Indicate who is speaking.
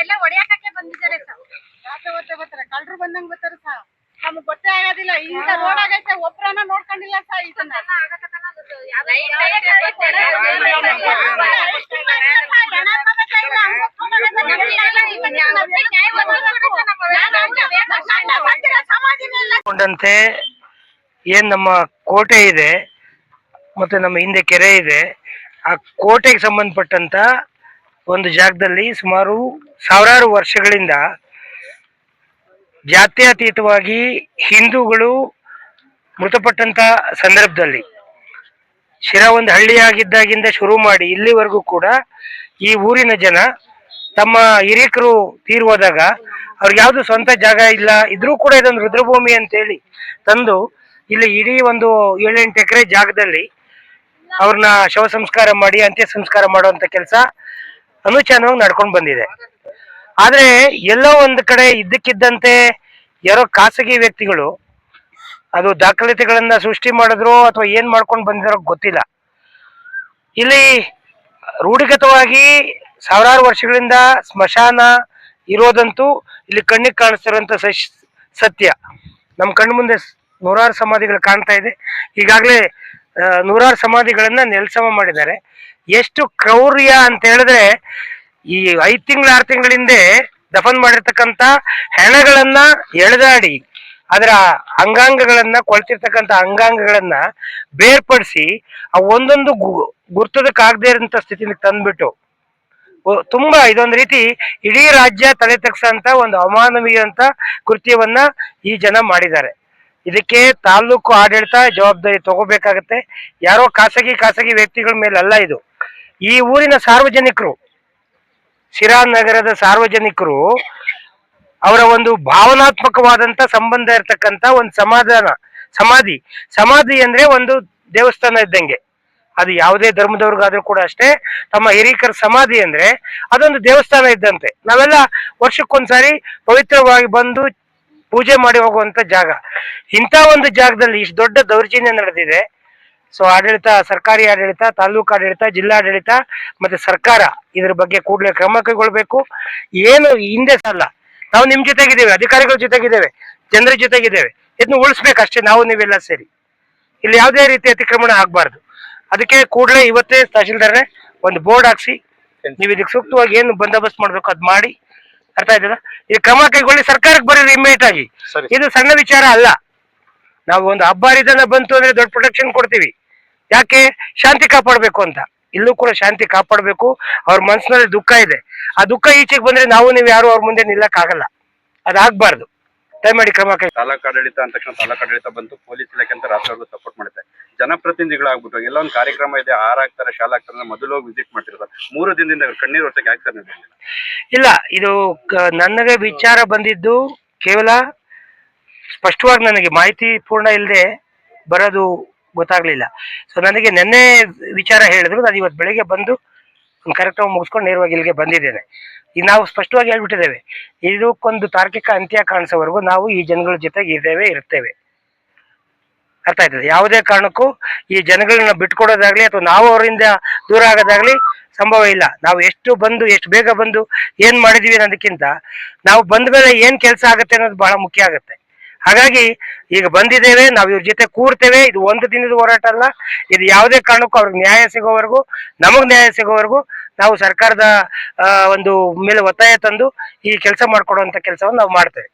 Speaker 1: ಎಲ್ಲ ಹೊಡೆಯಕ್ಕೆ ಬಂದಿದ್ದಾರೆ ಸರ್.
Speaker 2: ಬರ್ತಾರೆ ಕಳ್ರು ಬಂದಂಗ್ ಬರ್ತಾರೆ ಸರ್ ನಮ್ಗ್ ಗೊತ್ತೇ ಆಗೋದಿಲ್ಲ. ಇಂತ ರೋಡ್ ಆಗೈತೆ ಒಬ್ರನ್ನ ನೋಡ್ಕೊಂಡಿಲ್ಲ ಸರ್ ಇದನ್ನ
Speaker 3: ಕೊಂಡಂತೆ ಏನ್ ನಮ್ಮ ಕೋಟೆ ಇದೆ ಮತ್ತೆ ನಮ್ಮ ಹಿಂದೆ ಕೆರೆ ಇದೆ ಆ ಕೋಟೆಗೆ ಸಂಬಂಧಪಟ್ಟಂತ ಒಂದು ಜಾಗದಲ್ಲಿ ಸುಮಾರು ಸಾವಿರಾರು ವರ್ಷಗಳಿಂದ ಜಾತ್ಯತೀತವಾಗಿ ಹಿಂದೂಗಳು ಮೃತಪಟ್ಟಂತ ಸಂದರ್ಭದಲ್ಲಿ ಶಿರಾ ಒಂದು ಹಳ್ಳಿಯಾಗಿದ್ದಾಗಿಂದ ಶುರು ಮಾಡಿ ಇಲ್ಲಿವರೆಗೂ ಕೂಡ ಈ ಊರಿನ ಜನ ತಮ್ಮ ಹಿರಿಯಕರು ತೀರ್ ಹೋದಾಗ ಅವ್ರಿಗೆ ಯಾವ್ದು ಸ್ವಂತ ಜಾಗ ಇಲ್ಲ, ಇದ್ರೂ ಕೂಡ ಇದೊಂದು ರುದ್ರಭೂಮಿ ಅಂತೇಳಿ ತಂದು ಇಲ್ಲಿ ಇಡೀ ಒಂದು ಏಳೆಂಟು ಎಕರೆ ಜಾಗದಲ್ಲಿ ಅವ್ರನ್ನ ಶವ ಸಂಸ್ಕಾರ ಮಾಡಿ, ಅಂತ್ಯ ಸಂಸ್ಕಾರ ಮಾಡುವಂತ ಕೆಲಸ ಅನುಚಾನವಾಗಿ ನಡ್ಕೊಂಡು ಬಂದಿದೆ. ಆದ್ರೆ ಎಲ್ಲೋ ಒಂದು ಕಡೆ ಇದ್ದಕ್ಕಿದ್ದಂತೆ ಯಾರೋ ಖಾಸಗಿ ವ್ಯಕ್ತಿಗಳು ಅದು ದಾಖಲಾತಿಗಳನ್ನ ಸೃಷ್ಟಿ ಮಾಡಿದ್ರು ಅಥವಾ ಏನ್ ಮಾಡ್ಕೊಂಡು ಬಂದಿರೋ ಗೊತ್ತಿಲ್ಲ. ಇಲ್ಲಿ ರೂಢಿಗತವಾಗಿ ಸಾವಿರಾರು ವರ್ಷಗಳಿಂದ ಸ್ಮಶಾನ ಇರೋದಂತೂ ಇಲ್ಲಿ ಕಣ್ಣಿಗೆ ಕಾಣಿಸ್ತಿರುವಂತ ಸತ್ಯ. ನಮ್ಮ ಕಣ್ಣು ಮುಂದೆ ನೂರಾರು ಸಮಾಧಿಗಳು ಕಾಣ್ತಾ ಇದೆ. ಈಗಾಗಲೇ ನೂರಾರು ಸಮಾಧಿಗಳನ್ನ ನೆಲಸಮ ಮಾಡಿದ್ದಾರೆ. ಎಷ್ಟು ಕ್ರೌರ್ಯ ಅಂತ ಹೇಳಿದ್ರೆ, ಈ ಐದ್ ತಿಂಗಳ, ಆರು ತಿಂಗಳ ಹಿಂದೆ ದಫನ್ ಮಾಡಿರ್ತಕ್ಕಂತ ಹೆಣಗಳನ್ನ ಎಳೆದಾಡಿ, ಅದರ ಅಂಗಾಂಗಗಳನ್ನ, ಕೊಳ್ತಿರ್ತಕ್ಕಂಥ ಅಂಗಾಂಗಗಳನ್ನ ಬೇರ್ಪಡಿಸಿ, ಆ ಒಂದೊಂದು ಗುರ್ತದಕ್ಕಾಗದೇ ಇರೋಂಥ ಸ್ಥಿತಿನ ತಂದ್ಬಿಟ್ಟು ತುಂಬಾ ಇದೊಂದು ರೀತಿ ಇಡೀ ರಾಜ್ಯ ತಲೆ ತಗ್ಸಂತ ಒಂದು ಅಮಾನವೀಯ ಅಂತ ಕೃತ್ಯವನ್ನ ಈ ಜನ ಮಾಡಿದ್ದಾರೆ. ಇದಕ್ಕೆ ತಾಲೂಕು ಆಡಳಿತ ಜವಾಬ್ದಾರಿ ತಗೋಬೇಕಾಗತ್ತೆ. ಯಾರೋ ಖಾಸಗಿ ಖಾಸಗಿ ವ್ಯಕ್ತಿಗಳ ಮೇಲೆ ಅಲ್ಲ ಇದು. ಈ ಊರಿನ ಸಾರ್ವಜನಿಕರು ಶಿರಾ ನಗರದ ಸಾರ್ವಜನಿಕರು ಅವರ ಒಂದು ಭಾವನಾತ್ಮಕವಾದಂತ ಸಂಬಂಧ ಇರತಕ್ಕಂತ ಒಂದು ಸಮಾಧಾನ, ಸಮಾಧಿ. ಸಮಾಧಿ ಅಂದ್ರೆ ಒಂದು ದೇವಸ್ಥಾನ ಇದ್ದಂಗೆ. ಅದು ಯಾವುದೇ ಧರ್ಮದವ್ರಿಗಾದ್ರೂ ಕೂಡ ಅಷ್ಟೇ. ತಮ್ಮ ಹಿರೀಕರ ಸಮಾಧಿ ಅಂದ್ರೆ ಅದೊಂದು ದೇವಸ್ಥಾನ ಇದ್ದಂತೆ. ನಾವೆಲ್ಲ ವರ್ಷಕ್ಕೊಂದ್ಸಾರಿ ಪವಿತ್ರವಾಗಿ ಬಂದು ಪೂಜೆ ಮಾಡಿ ಹೋಗುವಂತ ಜಾಗ. ಇಂಥ ಒಂದು ಜಾಗದಲ್ಲಿ ಇಷ್ಟು ದೊಡ್ಡ ದೌರ್ಜನ್ಯ ನಡೆದಿದೆ. ಸೊ ಆಡಳಿತ ಸರ್ಕಾರಿ ಆಡಳಿತ ತಾಲೂಕು ಆಡಳಿತ ಜಿಲ್ಲಾಡಳಿತ ಮತ್ತೆ ಸರ್ಕಾರ ಇದ್ರ ಬಗ್ಗೆ ಕೂಡಲೇ ಕ್ರಮ ಕೈಗೊಳ್ಬೇಕು. ಏನು ಹಿಂದೆ ಸಲ್ಲ ನಾವು ನಿಮ್ ಜೊತೆಗಿದ್ದೇವೆ ಅಧಿಕಾರಿಗಳ ಜೊತೆಗಿದ್ದೇವೆ ಜನರ ಜೊತೆಗಿದ್ದೇವೆ. ಇದನ್ನು ಉಳಿಸ್ಬೇಕಷ್ಟೇ ನಾವು ನೀವೆಲ್ಲ ಸೇರಿ. ಇಲ್ಲಿ ಯಾವುದೇ ರೀತಿ ಅತಿಕ್ರಮಣ ಆಗ್ಬಾರ್ದು. ಅದಕ್ಕೆ ಕೂಡಲೇ ಇವತ್ತೇ ತಹಶೀಲ್ದಾರ್ರೆ ಒಂದು ಬೋರ್ಡ್ ಹಾಕ್ಸಿ ನೀವು ಇದಕ್ಕೆ ಸೂಕ್ತವಾಗಿ ಏನು ಬಂದೋಬಸ್ತ್ ಮಾಡ್ಬೇಕು ಅದ್ ಮಾಡಿ ಅರ್ಥ ಆಯ್ತದ? ಈ ಕ್ರಮ ಕೈಗೊಳ್ಳಿ ಸರ್ಕಾರಕ್ಕೆ ಬರೀ ಇಮ್ಮಿಡಿಯೇಟ್ ಆಗಿ.
Speaker 4: ಸರಿ.
Speaker 3: ಇದು ಸಣ್ಣ ವಿಚಾರ ಅಲ್ಲ. ನಾವು ಒಂದು ಹಬ್ಬ ಹರಿದನ ಬಂತು ಅಂದ್ರೆ ದೊಡ್ಡ ಪ್ರೊಟೆಕ್ಷನ್ ಕೊಡ್ತೀವಿ. ಯಾಕೆ? ಶಾಂತಿ ಕಾಪಾಡಬೇಕು ಅಂತ. ಇಲ್ಲೂ ಕೂಡ ಶಾಂತಿ ಕಾಪಾಡಬೇಕು. ಅವ್ರ ಮನಸ್ಸಿನಲ್ಲಿ ದುಃಖ ಇದೆ. ಆ ದುಃಖ ಈಚೆಗೆ ಬಂದ್ರೆ ನಾವು ನೀವು ಯಾರು ಅವ್ರ ಮುಂದೆ ನಿಲ್ಲಕ್ ಆಗಲ್ಲ ಅದಾಗಬಾರ್ದು. ದಯಮಾಡಿ ಕ್ರಮ ಕೈ
Speaker 4: ತಾಲೂಕು ಆಡಳಿತ ಅಂದ ತಕ್ಷಣ ತಾಲೂಕು ಆಡಳಿತ ಬಂತು ಪೊಲೀಸ್ ಇಲಾಖೆ ಅಂತ ರಾಷ್ಟ್ರಗಳು ಸಪೋರ್ಟ್ ಮಾಡುತ್ತೆ. ಜನಪ್ರತಿನಿಧಿಗಳಾಗ್ಬಿಟ್ಟು ಎಲ್ಲ ಒಂದು ಕಾರ್ಯಕ್ರಮ ಇದೆ ಹಾರ ಹಾಕ್ತಾರೆ ಶಾಲಾ ಆಗ್ತಾರೆ ಮೊದಲು ಹೋಗಿ ವಿಸಿಟ್ ಮಾಡ್ತಿರ್ತಾರೆ ಮೂರು ದಿನದಿಂದ ಕಣ್ಣೀರು ವರ್ಷಕ್ಕೆ ಯಾಕೆ ಸರ್
Speaker 3: ಇಲ್ಲ? ಇದು ನನಗೆ ವಿಚಾರ ಬಂದಿದ್ದು ಕೇವಲ ಸ್ಪಷ್ಟವಾಗಿ ನನಗೆ ಮಾಹಿತಿ ಪೂರ್ಣ ಇಲ್ಲದೆ ಬರೋದು ಗೊತ್ತಾಗ್ಲಿಲ್ಲ. ಸೊ ನನಗೆ ನಿನ್ನೆ ವಿಚಾರ ಹೇಳಿದ್ರು ನಾನು ಇವತ್ತು ಬೆಳಿಗ್ಗೆ ಬಂದು ಕಾರ್ಯಕ್ರಮ ಮುಗಿಸ್ಕೊಂಡು ನೇರವಾಗಿ ಇಲ್ಲಿಗೆ ಬಂದಿದ್ದೇನೆ. ಈಗ ನಾವು ಸ್ಪಷ್ಟವಾಗಿ ಹೇಳ್ಬಿಟ್ಟಿದ್ದೇವೆ, ಇದಕ್ಕೊಂದು ತಾರ್ಕಿಕ ಅಂತ್ಯ ಕಾಣಿಸೋವರೆಗೂ ನಾವು ಈ ಜನಗಳ ಜೊತೆಗೆ ಇದ್ದೇವೆ ಇರ್ತೇವೆ ಅರ್ಥ ಆಯ್ತದೆ? ಯಾವುದೇ ಕಾರಣಕ್ಕೂ ಈ ಜನಗಳನ್ನ ಬಿಟ್ಕೊಡೋದಾಗ್ಲಿ ಅಥವಾ ನಾವು ಅವರಿಂದ ದೂರ ಆಗೋದಾಗ್ಲಿ ಸಂಭವ ಇಲ್ಲ. ನಾವು ಎಷ್ಟು ಬಂದು, ಎಷ್ಟು ಬೇಗ ಬಂದು ಏನ್ ಮಾಡಿದೀವಿ ಅನ್ನೋದಕ್ಕಿಂತ ನಾವು ಬಂದ ಮೇಲೆ ಏನ್ ಕೆಲಸ ಆಗುತ್ತೆ ಅನ್ನೋದು ಬಹಳ ಮುಖ್ಯ ಆಗುತ್ತೆ. ಹಾಗಾಗಿ ಈಗ ಬಂದಿದ್ದೇವೆ ನಾವು ಇವ್ರ ಜೊತೆ ಕೂರ್ತೇವೆ. ಇದು ಒಂದು ದಿನದ ಹೋರಾಟ ಅಲ್ಲ ಇದು ಯಾವುದೇ ಕಾರಣಕ್ಕೂ ಅವ್ರಿಗೆ ನ್ಯಾಯ ಸಿಗೋವರೆಗೂ ನಮಗ್ ನ್ಯಾಯ ಸಿಗೋವರೆಗೂ ನಾವು ಸರ್ಕಾರದ ಒಂದು ಮೇಲೆ ಒತ್ತಾಯ ತಂದು ಈ ಕೆಲಸ ಮಾಡ್ಕೊಡುವಂತ ಕೆಲಸವನ್ನು ನಾವು ಮಾಡ್ತೇವೆ.